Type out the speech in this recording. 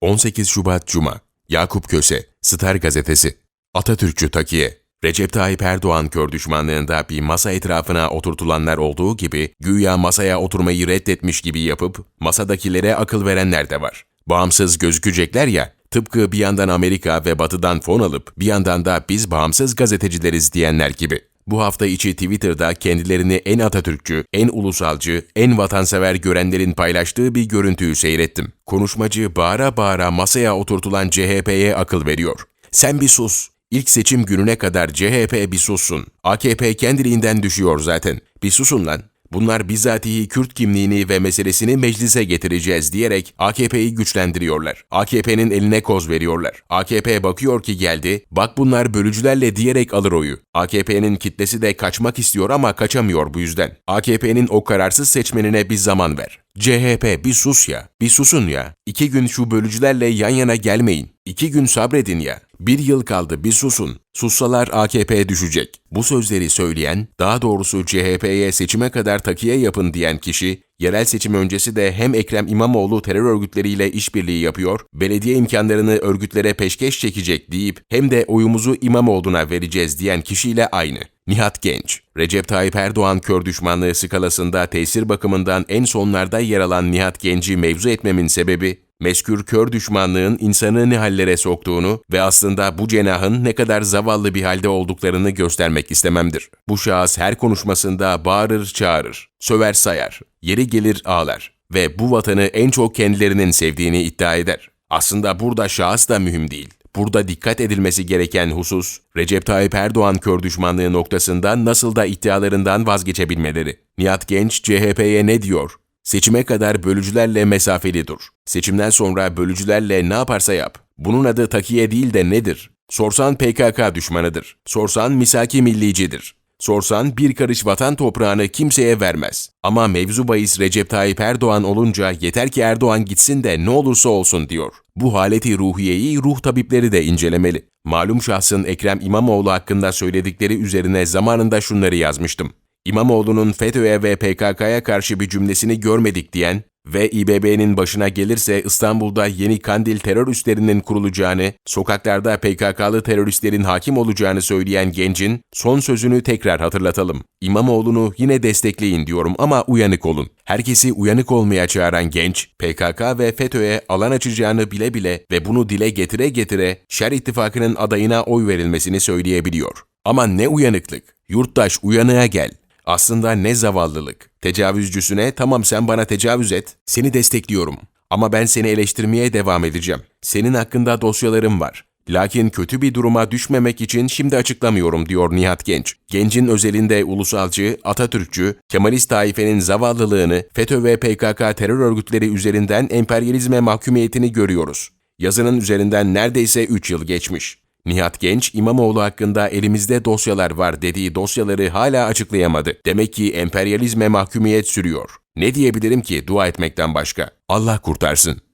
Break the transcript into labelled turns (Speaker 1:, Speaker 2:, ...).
Speaker 1: 18 Şubat Cuma Yakup Köse Star Gazetesi Atatürkçü Takiye Recep Tayyip Erdoğan kör düşmanlığında bir masa etrafına oturtulanlar olduğu gibi güya masaya oturmayı reddetmiş gibi yapıp masadakilere akıl verenler de var. Bağımsız gözükecekler ya, tıpkı bir yandan Amerika ve Batı'dan fon alıp bir yandan da biz bağımsız gazetecileriz diyenler gibi. Bu hafta içi Twitter'da kendilerini en Atatürkçü, en ulusalcı, en vatansever görenlerin paylaştığı bir görüntüyü seyrettim. Konuşmacı bağıra bağıra masaya oturtulan CHP'ye akıl veriyor. Sen bir sus. İlk seçim gününe kadar CHP bir sussun. AKP kendiliğinden düşüyor zaten. Bir susun lan. Bunlar bizatihi Kürt kimliğini ve meselesini meclise getireceğiz diyerek AKP'yi güçlendiriyorlar. AKP'nin eline koz veriyorlar. AKP bakıyor ki geldi, bak bunlar bölücülerle diyerek alır oyu. AKP'nin kitlesi de kaçmak istiyor ama kaçamıyor bu yüzden. AKP'nin o kararsız seçmenine bir zaman ver. CHP bir sus ya, bir susun ya. İki gün şu bölücülerle yan yana gelmeyin. İki gün sabredin ya. Bir yıl kaldı bir susun. Sussalar AKP düşecek. Bu sözleri söyleyen, daha doğrusu CHP'ye seçime kadar takiye yapın diyen kişi, yerel seçim öncesi de hem Ekrem İmamoğlu terör örgütleriyle işbirliği yapıyor, belediye imkanlarını örgütlere peşkeş çekecek deyip hem de oyumuzu İmamoğlu'na vereceğiz diyen kişiyle aynı. Nihat Genç, Recep Tayyip Erdoğan kör düşmanlığı skalasında tesir bakımından en sonlarda yer alan Nihat Genç'i mevzu etmemin sebebi, meskür kör düşmanlığın insanı ne hallere soktuğunu ve aslında bu cenahın ne kadar zavallı bir halde olduklarını göstermek istememdir. Bu şahıs her konuşmasında bağırır çağırır, söver sayar, yeri gelir ağlar ve bu vatanı en çok kendilerinin sevdiğini iddia eder. Aslında burada şahıs da mühim değil. Burada dikkat edilmesi gereken husus, Recep Tayyip Erdoğan kör düşmanlığı noktasında nasıl da iddialarından vazgeçebilmeleri. Nihat Genç CHP'ye ne diyor? Seçime kadar bölücülerle mesafeli dur. Seçimden sonra bölücülerle ne yaparsa yap. Bunun adı takiye değil de nedir? Sorsan PKK düşmanıdır. Sorsan misaki millicidir. Sorsan bir karış vatan toprağını kimseye vermez. Ama mevzu bahis Recep Tayyip Erdoğan olunca yeter ki Erdoğan gitsin de ne olursa olsun diyor. Bu haleti ruhiyeyi ruh tabipleri de incelemeli. Malum şahsın Ekrem İmamoğlu hakkında söyledikleri üzerine zamanında şunları yazmıştım. İmamoğlu'nun FETÖ'ye ve PKK'ya karşı bir cümlesini görmedik diyen ve İBB'nin başına gelirse İstanbul'da yeni Kandil terör üslerinin kurulacağını, sokaklarda PKK'lı teröristlerin hakim olacağını söyleyen gencin son sözünü tekrar hatırlatalım. İmamoğlu'nu yine destekleyin diyorum ama uyanık olun. Herkesi uyanık olmaya çağıran genç, PKK ve FETÖ'ye alan açacağını bile bile ve bunu dile getire getire Şer İttifakı'nın adayına oy verilmesini söyleyebiliyor. Ama ne uyanıklık. Yurttaş uyanığa gel. Aslında ne zavallılık. Tecavüzcüsüne tamam sen bana tecavüz et, seni destekliyorum. Ama ben seni eleştirmeye devam edeceğim. Senin hakkında dosyalarım var. Lakin kötü bir duruma düşmemek için şimdi açıklamıyorum diyor Nihat Genç. Gencin özelinde ulusalcı, Atatürkçü, Kemalist taifenin zavallılığını, FETÖ ve PKK terör örgütleri üzerinden emperyalizme mahkumiyetini görüyoruz. Yazının üzerinden neredeyse 3 yıl geçmiş. Nihat Genç, İmamoğlu hakkında elimizde dosyalar var dediği dosyaları hala açıklayamadı. Demek ki emperyalizme mahkumiyet sürüyor. Ne diyebilirim ki dua etmekten başka? Allah kurtarsın.